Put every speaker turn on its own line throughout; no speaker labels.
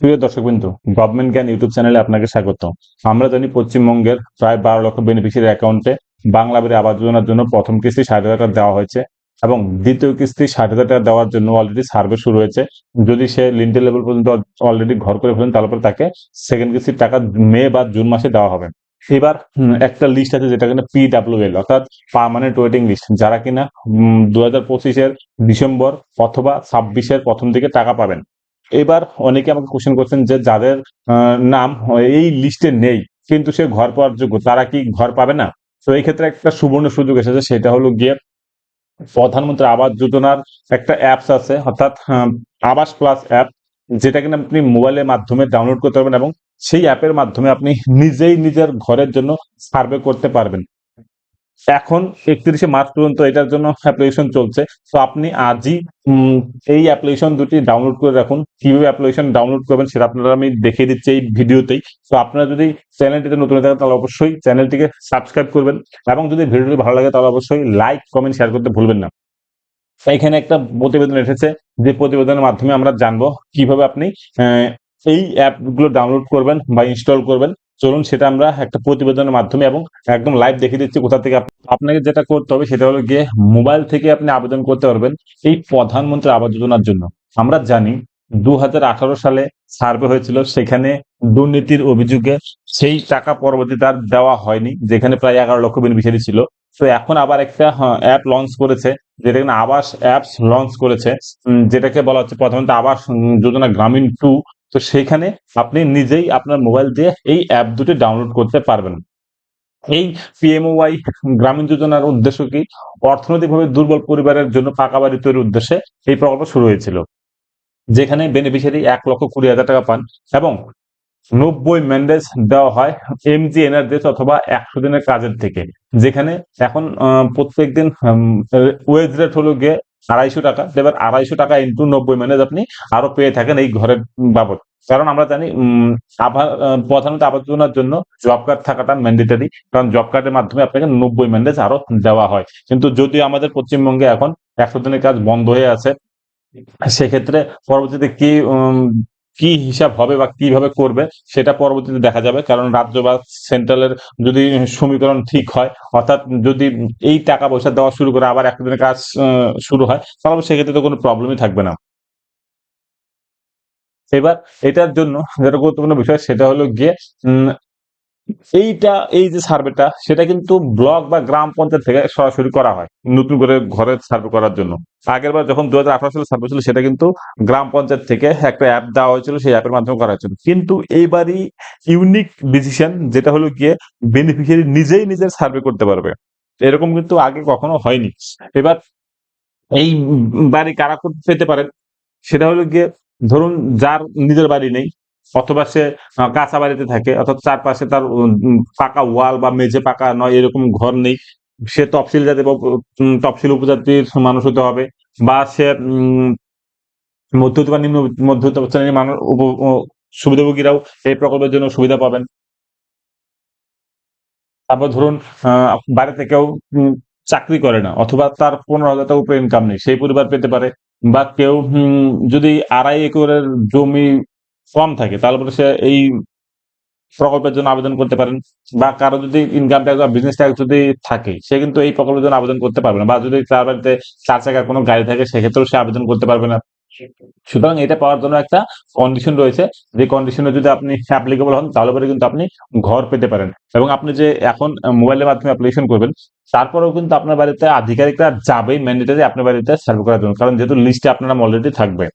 প্রিয় দর্শকবৃন্দ গভর্নমেন্ট জ্ঞান ইউটিউব চ্যানেলে আপনাকে স্বাগত আমরা জানি পশ্চিমবঙ্গের প্রায় বারো লক্ষ বেনিফিশিয়ারি অ্যাকাউন্টে বাংলা বাড়ি আবাস যোজনার জন্য প্রথম কিস্তি ষাট হাজার টাকা দেওয়া হয়েছে এবং দ্বিতীয় কিস্তি ষাট হাজার টাকা দেওয়ার জন্য অলরেডি সার্ভে শুরু হয়েছে। যদি সে লিন্টেল লেভেল পর্যন্ত অলরেডি ঘর করে ফেলেন তারপরে তাকে সেকেন্ড কিস্তির টাকা মে বা জুন মাসে দেওয়া হবে। এবার একটা লিস্ট আছে যেটা কিনা পিডাব্লিউএল অর্থাৎ পার্মানেন্ট ওয়েটিং লিস্ট যারা কিনা দু হাজার পঁচিশের ডিসেম্বর অথবা ছাব্বিশের প্রথম দিকে টাকা পাবেন। এবার অনেকে আমাকে কোশ্চেন করছেন যে যাদের নাম এই লিস্টে নেই, কিন্তু সে ঘর পাওয়ার যোগ্য, তারা কি ঘর পাবে না? তো এই ক্ষেত্রে একটা সুবর্ণ সুযোগ এসেছে, সেটা হলো গিয়ে প্রধানমন্ত্রী আবাস যোজনার একটা অ্যাপস আছে, অর্থাৎ আবাস প্লাস অ্যাপ যেটা কিনা আপনি মোবাইলের মাধ্যমে ডাউনলোড করতে পারবেন এবং সেই অ্যাপের মাধ্যমে আপনি নিজেই নিজের ঘরের জন্য সার্ভে করতে পারবেন। এখন একত্রিশে মার্চ পর্যন্ত এটার জন্য অ্যাপ্লিকেশন চলছে। তো আপনি আজই এই অ্যাপ্লিকেশন দুটি ডাউনলোড করে রাখুন। কীভাবে অ্যাপ্লিকেশন ডাউনলোড করবেন সেটা আপনারা আমি দেখিয়ে দিচ্ছি এই ভিডিওতেই। তো আপনারা যদি চ্যানেলটিতে নতুন থাকেন, তাহলে অবশ্যই চ্যানেলটিকে সাবস্ক্রাইব করবেন। এবং যদি ভিডিওটি ভালো লাগে, তাহলে অবশ্যই লাইক কমেন্ট শেয়ার করতে ভুলবেন না। এখানে একটা প্রতিবেদন এসেছে যে প্রতিবেদনের মাধ্যমে আমরা জানব কীভাবে আপনি এই অ্যাপগুলো ডাউনলোড করবেন বা ইনস্টল করবেন। চলুন সেটা আমরা একটা প্রতিবেদনের মাধ্যমে এবং একদম লাইভ দেখিয়ে দিচ্ছি কোথা থেকে আপনাকে যেটা করতে হবে সেটা হলো গিয়ে মোবাইল থেকে আপনি আবেদন করতে পারবেন এই প্রধানমন্ত্রী আবাস যোজনার জন্য। আমরা জানি দুই হাজার আঠারো সালে সার্ভে হয়েছিল, সেখানে দুর্নীতির অভিযোগে সেই টাকা পরবর্তীতে আর দেওয়া হয়নি, যেখানে প্রায় এগারো লক্ষ বেনিফিশিয়ারি ছিল। তো এখন আবার একটা অ্যাপ লঞ্চ করেছে, যেটা কিনা আবাস অ্যাপস লঞ্চ করেছে যেটাকে বলা হচ্ছে প্রধানত আবাস যোজনা গ্রামীণ টু তো সেখানে আপনি নিজেই আপনার মোবাইল দিয়ে এই অ্যাপ দুটি ডাউনলোড করতে পারবেন। এই পিএমওয়াই গ্রামীণ যোজনার উদ্দেশ্য কি? অর্থনৈতিকভাবে দুর্বল পরিবারের জন্য পাকা বাড়ি তৈরির উদ্দেশ্যে এই প্রকল্প শুরু হয়েছিল। যেখানে বেনিফিশিয়ারি এক লক্ষ কুড়ি হাজার টাকা পান এবং নব্বই ম্যান্ডেজ দেওয়া হয় এমজি এনার্জিস অথবা একশো দিনের কাজের থেকে। যেখানে এখন প্রত্যেক দিন ওয়েজ রেট হলো গিয়ে আড়াইশো টাকা। এবার আড়াইশো টাকা ইন্টু নব্বই মানে আপনি আরও পেয়ে থাকেন এই ঘরের বাবদ। কারণ আমরা জানি আভা প্রধানত আবাস যোজনার জন্য জব কার্ড থাকাটা ম্যান্ডেটারি কারণ জব কার্ডের মাধ্যমে আপনাকে নব্বই ম্যান্ডেজ আরও দেওয়া হয়। কিন্তু যদিও আমাদের পশ্চিমবঙ্গে এখন একশো দিনের কাজ বন্ধ হয়ে আছে, সেক্ষেত্রে পরবর্তীতে কি কি হিসাব হবে বা কীভাবে করবে সেটা পরবর্তীতে দেখা যাবে। কারণ রাজ্য বা সেন্ট্রালের যদি সমীকরণ ঠিক হয়, অর্থাৎ যদি এই টাকা পয়সা দেওয়া শুরু করে আবার একদিনের দিনের কাজ শুরু হয়, তাহলে সেক্ষেত্রে তো কোনো প্রবলেমই থাকবে না। এবার এটার জন্য যেটা গুরুত্বপূর্ণ বিষয় সেটা হলো গিয়ে এইটা, এই যে সার্ভেটা সেটা কিন্তু ব্লক বা গ্রাম পঞ্চায়েত থেকে সরাসরি করা হয় নতুন করে ঘরে সার্ভে করার জন্য। আগের বার যখন দু হাজার আঠারো সালে সার্ভে ছিল সেটা কিন্তু গ্রাম পঞ্চায়েত থেকে একটা অ্যাপ দেওয়া হয়েছিল, সেই অ্যাপের মাধ্যমে করা হয়েছিল। কিন্তু এইবারই ইউনিক ডিসিশন যেটা হলো গিয়ে বেনিফিশিয়ারি নিজেই নিজের সার্ভে করতে পারবে। এরকম কিন্তু আগে কখনো হয়নি। এবার এই বাড়ি কারা করতে পেতে পারেন? সেটা হলো গিয়ে ধরুন যার নিজের বাড়ি নেই অথবা সে কাঁচা বাড়িতে থাকে, অর্থাৎ চারপাশে তার পাকা ওয়াল বা মেঝে পাকা নয়, এরকম ঘর নেই। সে তফসিল জাতি তফসিল উপজাতির মানুষ হতে হবে বা সে মধ্যবিত্ত বা নিম্ন মধ্যবিত্ত শ্রেণির মানুষ সুবিধাভোগীরাও এই প্রকল্পের জন্য সুবিধা পাবেন। তারপর ধরুন বাড়িতে কেউ চাকরি করে না, অথবা তার পনেরো হাজার টাকা উপরে ইনকাম নেই, সেই পরিবার পেতে পারে। বা কেউ যদি আড়াই একরের জমি কম থাকে, তাহলে সে এই প্রকল্পের জন্য আবেদন করতে পারেন। বা কারও যদি ইনকাম ট্যাক্স বা বিজনেস ট্যাক্স যদি থাকে, সে কিন্তু এই প্রকল্পের জন্য আবেদন করতে পারবে না। বা যদি তার বাড়িতে চার চাকার কোনো গাড়ি থাকে, সেক্ষেত্রেও সে আবেদন করতে পারবে না। সুতরাং এটা পাওয়ার জন্য একটা কন্ডিশন রয়েছে। যে কন্ডিশনে যদি আপনি অ্যাপ্লিকেবল হন, তাহলে পরে কিন্তু আপনি ঘর পেতে পারেন। এবং আপনি যে এখন মোবাইলের মাধ্যমে অ্যাপ্লিকেশন করবেন, তারপরেও কিন্তু আপনার বাড়িতে আধিকারিকরা যাবেই ম্যান্ডেটারি আপনার বাড়িতে সার্ভে করার জন্য। কারণ যেহেতু লিস্টে আপনার অলরেডি থাকবে।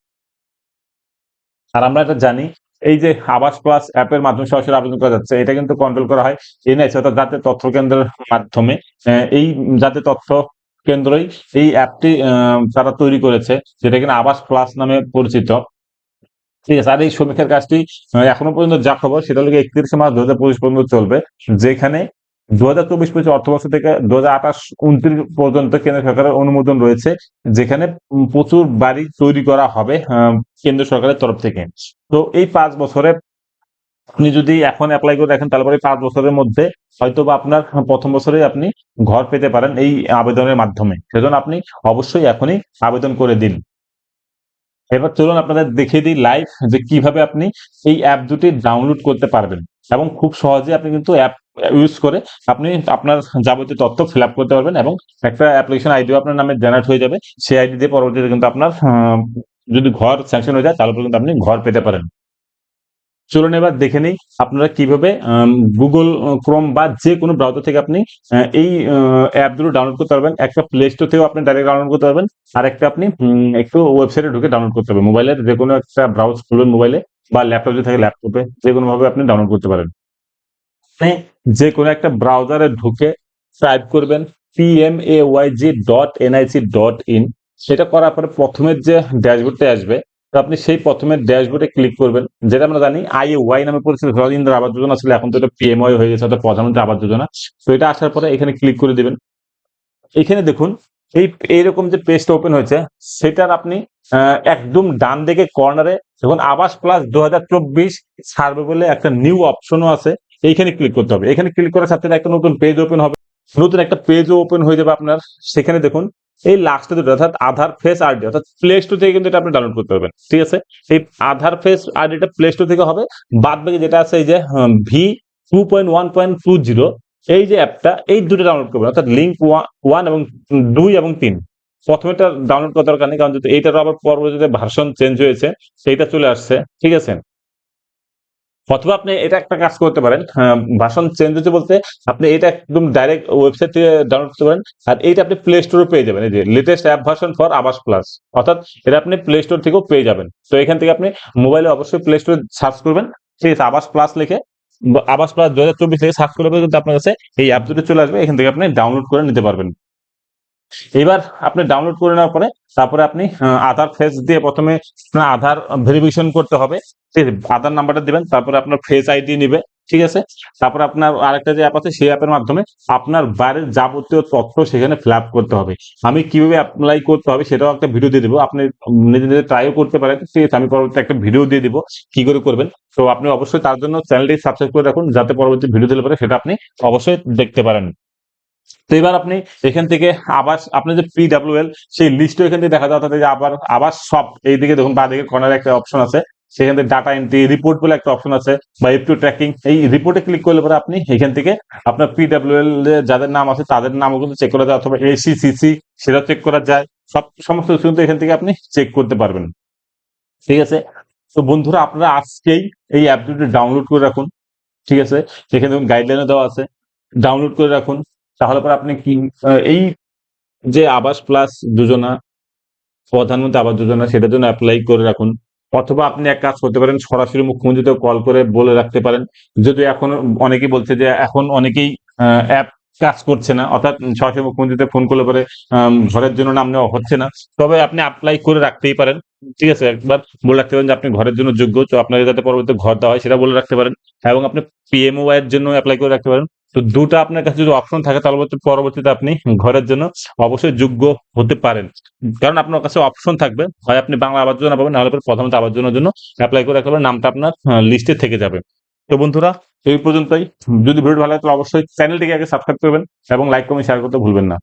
আর আমরা এটা জানি, এই যে আবাস প্লাস অ্যাপের মাধ্যমে সরাসরি আবেদন করা যাচ্ছে, এটা কিন্তু কন্ট্রোল করা হয় এনএস অর্থাৎ জাতীয় তথ্য কেন্দ্রের মাধ্যমে। এই জাতীয় তথ্য কেন্দ্রই এই অ্যাপটি তারা তৈরি করেছে, যেটা কিনা আবাস প্লাস নামে পরিচিত। ঠিক আছে, আর এই সমীক্ষার কাজটি এখনও পর্যন্ত যা খবর, সেটা হলো একত্রিশে মার্চ দু হাজার পঁচিশ পর্যন্ত চলবে, যেখানে দু হাজার চব্বিশ পঁচিশ অর্থবর্ষ থেকে দু হাজার আঠাশ উনত্রিশ পর্যন্ত কেন্দ্র সরকারের অনুমোদন রয়েছে, যেখানে প্রচুর বাড়ি তৈরি করা হবে কেন্দ্র সরকারের তরফ থেকে। তো এই পাঁচ বছরে আপনি যদি এখন অ্যাপ্লাই করে দেখেন, তাহলে পরে পাঁচ বছরের মধ্যে হয়তো বা আপনার প্রথম বছরে আপনি ঘর পেতে পারেন এই আবেদনের মাধ্যমে। সেজন্য আপনি অবশ্যই এখনই আবেদন করে দিন। এবার চলুন আপনাদের দেখিয়ে দিই লাইভ যে কীভাবে আপনি এই অ্যাপ দুটি ডাউনলোড করতে পারবেন। এবং খুব সহজে আপনি কিন্তু অ্যাপ ইউজ করে আপনি আপনার যাবতীয় তথ্য ফিল আপ করতে পারবেন এবং একটা অ্যাপ্লিকেশন আইডিও আপনার নামে জেনারেট হয়ে যাবে। সেই আইডি দিয়ে পরবর্তীতে কিন্তু আপনার যদি ঘর স্যাংশন হয়ে যায় তাহলে কিন্তু আপনি ঘর পেতে পারেন। চলুন এবার দেখে নিই আপনারা কীভাবে গুগল ক্রোম বা যে কোনো ব্রাউজার থেকে আপনি এই অ্যাপগুলো ডাউনলোড করতে পারবেন। একটা প্লে স্টোর থেকেও আপনি ডাইরেক্ট ডাউনলোড করতে পারবেন। আর একটা আপনি একটু ওয়েবসাইটে ঢুকে ডাউনলোড করতে পারবেন। মোবাইলের যে কোনো একটা ব্রাউজ খুলবেন মোবাইলে বা ল্যাপটপ থাকে ল্যাপটপে যে কোনো ভাবে আপনি ডাউনলোড করতে পারেন। যে কোনো একটা ব্রাউজারে ঢুকে টাইপ করবেন PMAYG dot NIC dot in সেটা করার পরে প্রথমের যে ড্যাশবোর্ডটা আসবে, তো আপনি সেই প্রথমের ড্যাশবোর্ডে ক্লিক করবেন। যেটা আমরা জানি আই ওয়াই নামে পরিচিত ইন্দ্র আবাস যোজনা ছিল, এখন তো এটা পিএমওয়াই হয়ে গেছে, অর্থাৎ প্রধানমন্ত্রী আবাস যোজনা। তো এটা আসার পরে এখানে ক্লিক করে দিবেন। এখানে দেখুন, এই, এইরকম যে পেজটা ওপেন হয়েছে, সেটার আপনি একদম ডান দিকে কর্নারে দেখুন, আবাস প্লাস দু হাজার চব্বিশ সার্ভে বলে একটা নিউ অপশনও আছে। এইখানে ক্লিক করতে হবে। এখানে ক্লিক করার সাথে একটা নতুন পেজ ওপেন হবে। নতুন একটা পেজও ওপেন হয়ে যাবে আপনার। সেখানে দেখুন, এই লাস্টে দুটো, অর্থাৎ আধার ফেস আইডি অর্থাৎ প্লে স্টোর থেকে কিন্তু এটা আপনি ডাউনলোড করতে পারবেন। ঠিক আছে? এই আধার ফেস আইডিটা প্লে স্টোর থেকে হবে। বাদ বাকি যেটা আছে, এই যে V two point one point two zero এই যে অ্যাপটা এই দুটো ডাউনলোড করবেন। অর্থাৎ লিঙ্ক ওয়ান এবং দুই এবং তিন। প্রথমেটা ডাউনলোড করার দরকার নেই, কারণ যদি এইটারও আবার পরবর্তীতে ভার্সন চেঞ্জ হয়েছে, সেইটা চলে আসছে। ঠিক আছে? অথবা আপনি এটা একটা কাজ করতে পারেন ভার্সন চেঞ্জ হচ্ছে বলতে আপনি এটা একদম ডাইরেক্ট ওয়েবসাইট থেকে ডাউনলোড করতে পারেন, আর এইটা আপনি প্লে স্টোরে পেয়ে যাবেন। এই যে latest app version for Awas plus অর্থাৎ এটা আপনি প্লে স্টোর থেকেও পেয়ে যাবেন। তো এখান থেকে আপনি মোবাইলে অবশ্যই প্লে স্টোরে সার্চ করবেন, ঠিক আছে আবাস প্লাস লিখে আবাস প্লাস দু হাজার চব্বিশ থেকে সার্চ করলে কিন্তু আপনার কাছে এই অ্যাপ দুটো চলে আসবে, এখান থেকে আপনি ডাউনলোড করে নিতে পারবেন। এবার আপনি ডাউনলোড করে নেওয়ার পরে তারপরে আপনি আধার ফেস দিয়ে প্রথমে আধার ভেরিফিকেশন করতে হবে। ঠিক আছে, আধার নাম্বারটা দিবেন, তারপরে আপনার ফেস আইডি নিবে, ঠিক আছে? তারপরে আপনার আরেকটা যে অ্যাপ আছে, সেই অ্যাপের মাধ্যমে আপনার বাড়ির যাবতীয় তথ্য সেখানে ফিল করতে হবে। আমি কীভাবে অ্যাপ্লাই করতে হবে সেটাও একটা ভিডিও দিয়ে দেবো। আপনি নিজে নিজে ট্রাইও করতে পারেন। ঠিক আছে, আমি পরবর্তী একটা ভিডিও দিয়ে দিব কি করে করবেন। তো আপনি অবশ্যই তার জন্য চ্যানেলটি সাবস্ক্রাইব করে রাখুন, যাতে পরবর্তী ভিডিও দিলে পরে সেটা আপনি অবশ্যই দেখতে পারেন। তো এবার আপনি এখান থেকে আবাস, আপনি যে পিডাব্লিউএল সেই লিস্টও এখান থেকে দেখা এই যে আবার, আবাস সব এইদিকে দেখুন, বা দিকে কর্নারে একটা অপশন আছে। সেখান থেকে ডাটা এন্ট্রি রিপোর্ট বলে একটা অপশন আছে, বা এফ টু ট্র্যাকিং এই রিপোর্টে ক্লিক করলে পরে আপনি এখান থেকে আপনার পিডাব্লিউএল যাদের নাম আছে, তাদের নামও কিন্তু চেক করা যায়, অথবা এসিসিসি সেটা চেক করা যায়। সব, সমস্ত কিছু কিন্তু এখান থেকে আপনি চেক করতে পারবেন। ঠিক আছে? তো বন্ধুরা, আপনারা আজকেই এই অ্যাপ দুটি ডাউনলোড করে রাখুন। ঠিক আছে? সেখানে দেখুন গাইডলাইনে দেওয়া আছে। ডাউনলোড করে রাখুন। তাহলে পরে আপনি কি এই যে আবাস প্লাস যোজনা, প্রধানমন্ত্রী আবাস যোজনা, সেটার জন্য অ্যাপ্লাই করে রাখুন। অথবা আপনি এক কাজ করতে পারেন, সরাসরি মুখ্যমন্ত্রীতে কল করে বলে রাখতে পারেন। যদি এখন অনেকেই বলছে যে এখন অনেকেই অ্যাপ কাজ করছে না, অর্থাৎ সরাসরি মুখ্যমন্ত্রীতে ফোন করলে পরে ঘরের জন্য নাম নেওয়া হচ্ছে না। তবে আপনি অ্যাপ্লাই করে রাখতেই পারেন, ঠিক আছে? একবার বলে রাখতে পারেন যে আপনি ঘরের জন্য যোগ্য, তো আপনার যাতে পরবর্তী ঘর দেওয়া হয় সেটা বলে রাখতে পারেন। এবং আপনি পিএমওয়াই এর জন্য অ্যাপ্লাই করে রাখতে পারেন। তো দুটা আপনার কাছে যদি অপশন থাকে, তাহলে পরবর্তীতে আপনি ঘরের জন্য অবশ্যই যোগ্য হতে পারেন। কারণ আপনার কাছে অপশন থাকবে। হয় আপনি বাংলা আবার যোজনা পাবেন, নাহলে পরে প্রথমত আবার জন্য জন্য অ্যাপ্লাই করে রাখতে নামটা আপনার লিস্টে থেকে যাবে। তো বন্ধুরা, এই পর্যন্তই। যদি ভিডিও ভালো লাগে, তাহলে অবশ্যই চ্যানেলটিকে আগে সাবস্ক্রাইব করবেন এবং লাইক কমেন্ট শেয়ার করতে ভুলবেন না।